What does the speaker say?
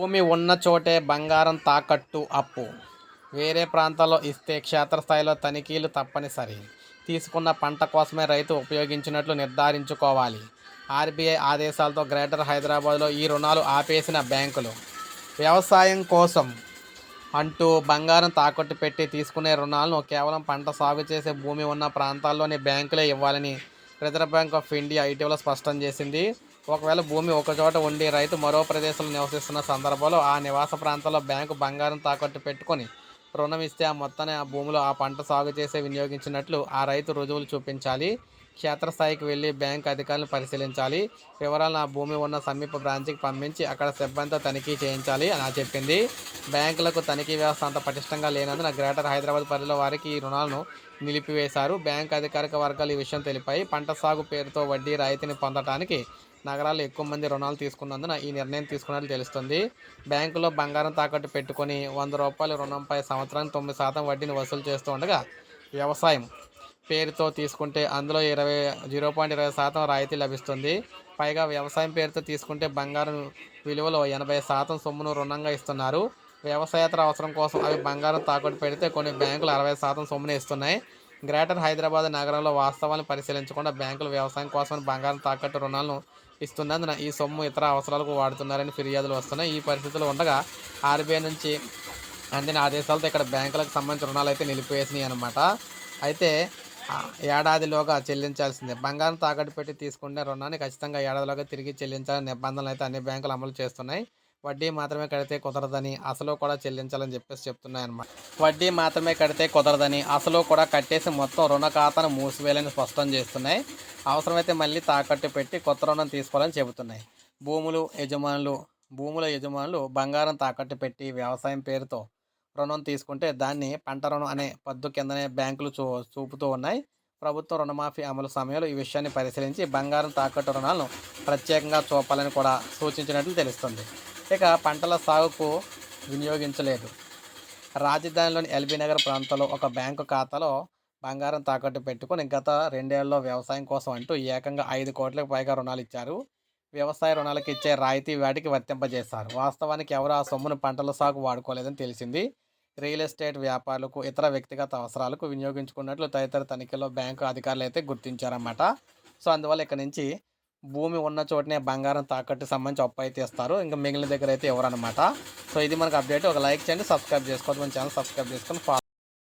భూమి ఉన్న చోటే బంగారం తాకట్టు అప్పు. వేరే ప్రాంతాల్లో ఇస్తే క్షేత్రస్థాయిలో తనిఖీలు తప్పనిసరి. తీసుకున్న పంట కోసమే రైతు ఉపయోగించినట్లు నిర్ధారించుకోవాలి. ఆర్బీఐ ఆదేశాలతో గ్రేటర్ హైదరాబాద్లో ఈ రుణాలు ఆపేసిన బ్యాంకులు. వ్యవసాయం కోసం అంటూ బంగారం తాకట్టు పెట్టి తీసుకునే రుణాలను కేవలం పంట సాగు చేసే భూమి ఉన్న ప్రాంతాల్లోని బ్యాంకులే ఇవ్వాలని రిజర్వ్ బ్యాంక్ ఆఫ్ ఇండియా ఇటీవల స్పష్టం చేసింది. ఒకవేళ భూమి ఒకచోట ఉండి రైతు మరో ప్రదేశంలో నివసిస్తున్న సందర్భంలో ఆ నివాస ప్రాంతాల్లో బ్యాంకు బంగారం తాకట్టు పెట్టుకొని రుణం ఇస్తే ఆ మొత్తాన్ని ఆ భూమిలో ఆ పంట సాగు చేసే వినియోగించినట్లు ఆ రైతు రుజువులు చూపించాలి. క్షేత్రస్థాయికి వెళ్ళి బ్యాంక్ అధికారులను పరిశీలించాలి. వివరాలు నా భూమి ఉన్న సమీప బ్రాంచ్కి పంపించి అక్కడ సిబ్బందితో తనిఖీ చేయించాలి అని చెప్పింది. బ్యాంకులకు తనిఖీ వ్యవస్థ అంత పటిష్టంగా లేనందున గ్రేటర్ హైదరాబాద్ పరిధిలో వారికి ఈ రుణాలను నిలిపివేశారు. బ్యాంక్ అధికారిక వర్గాలు ఈ విషయం తెలిపాయి. పంట సాగు పేరుతో వడ్డీ రాయితీని పొందడానికి నగరాల్లో ఎక్కువ మంది రుణాలు తీసుకున్నందున ఈ నిర్ణయం తీసుకున్నట్లు తెలుస్తుంది. బ్యాంకులో బంగారం తాకట్టు పెట్టుకొని వంద రూపాయల రుణంపై సంవత్సరానికి తొమ్మిది శాతం వడ్డీని వసూలు చేస్తూ ఉండగా వ్యవసాయం పేరుతో తీసుకుంటే అందులో ఇరవై జీరో పాయింట్ ఇరవై శాతం రాయితీ లభిస్తుంది. పైగా వ్యవసాయం పేరుతో తీసుకుంటే బంగారం విలువలో ఎనభై శాతం సొమ్మును రుణంగా ఇస్తున్నారు. వ్యవసాయేతర అవసరం కోసం అవి బంగారం తాకట్టు పెడితే కొన్ని బ్యాంకులు అరవై శాతం సొమ్మును ఇస్తున్నాయి. గ్రేటర్ హైదరాబాద్ నగరంలో వాస్తవాలను పరిశీలించకుండా బ్యాంకులు వ్యవసాయం కోసం బంగారం తాకట్టు రుణాలను ఇస్తున్నందున ఈ సొమ్ము ఇతర అవసరాలకు వాడుతున్నారని ఫిర్యాదులు వస్తున్నాయి. ఈ పరిస్థితులు ఉండగా ఆర్బీఐ నుంచి అందిన ఆదేశాలతో ఇక్కడ బ్యాంకులకు సంబంధించిన రుణాలు అయితే నిలిపివేసినాయి అనమాట అయితే ఏడాదిలోగా చెల్లించాల్సిందే. బంగారం తాకట్టు పెట్టి తీసుకునే రుణాన్ని ఖచ్చితంగా ఏడాదిలోగా తిరిగి చెల్లించాలని నిబంధనలు అయితే అన్ని బ్యాంకులు అమలు చేస్తున్నాయి. వడ్డీ మాత్రమే కడితే కుదరదని అసలు కూడా చెల్లించాలని చెప్పేసి చెప్తున్నాయి అన్నమాట వడ్డీ మాత్రమే కడితే కుదరదని అసలు కూడా కట్టేసి మొత్తం రుణ ఖాతాను మూసివేయాలని స్పష్టం చేస్తున్నాయి. అవసరమైతే మళ్ళీ తాకట్టు పెట్టి కొత్త రుణం తీసుకోవాలని చెబుతున్నాయి. భూములు యజమానులు భూముల యజమానులు బంగారం తాకట్టు పెట్టి వ్యవసాయం పేరుతో రుణం తీసుకుంటే దాన్ని పంట రుణం అనే పద్దు కిందనే బ్యాంకులు చూ చూపుతూ ఉన్నాయి. ప్రభుత్వ రుణమాఫీ అమలు సమయంలో ఈ విషయాన్ని పరిశీలించి బంగారం తాకట్టు రుణాలను ప్రత్యేకంగా చూపాలని కూడా సూచించినట్లు తెలుస్తుంది. ఇక పంటల సాగుకు వినియోగించలేదు. రాజధానిలోని ఎల్బీ నగర్ ప్రాంతంలో ఒక బ్యాంకు ఖాతాలో బంగారం తాకట్టు పెట్టుకుని గత రెండేళ్ళలో వ్యవసాయం కోసం అంటూ ఏకంగా ఐదు కోట్లకు పైగా రుణాలు ఇచ్చారు. వ్యవసాయ రుణాలకు ఇచ్చే రాయితీ వాటికి వర్తింపజేశారు. వాస్తవానికి ఎవరు ఆ సొమ్మును పంటల సాగు వాడుకోలేదని తెలిసింది. రియల్ ఎస్టేట్ వ్యాపారులకు ఇతర వ్యక్తిగత అవసరాలకు వినియోగించుకున్నట్లు తదితర తనిఖీలో బ్యాంకు అధికారులు అయితే గుర్తించారన్నమాట. సో అందువల్ల ఇక్కడ నుంచి భూమి ఉన్న చోటనే బంగారం తాకట్టు సంబంధించి అప్పు అయితే ఇస్తారు. ఇంకా మిగిలిన దగ్గర అయితే ఎవరనమాట సో ఇది మనకు అప్డేట్. ఒక లైక్ చేయండి సబ్స్క్రైబ్ చేసుకోవద్దు. మన ఛానల్ సబ్స్క్రైబ్ చేసుకొని ఫాలో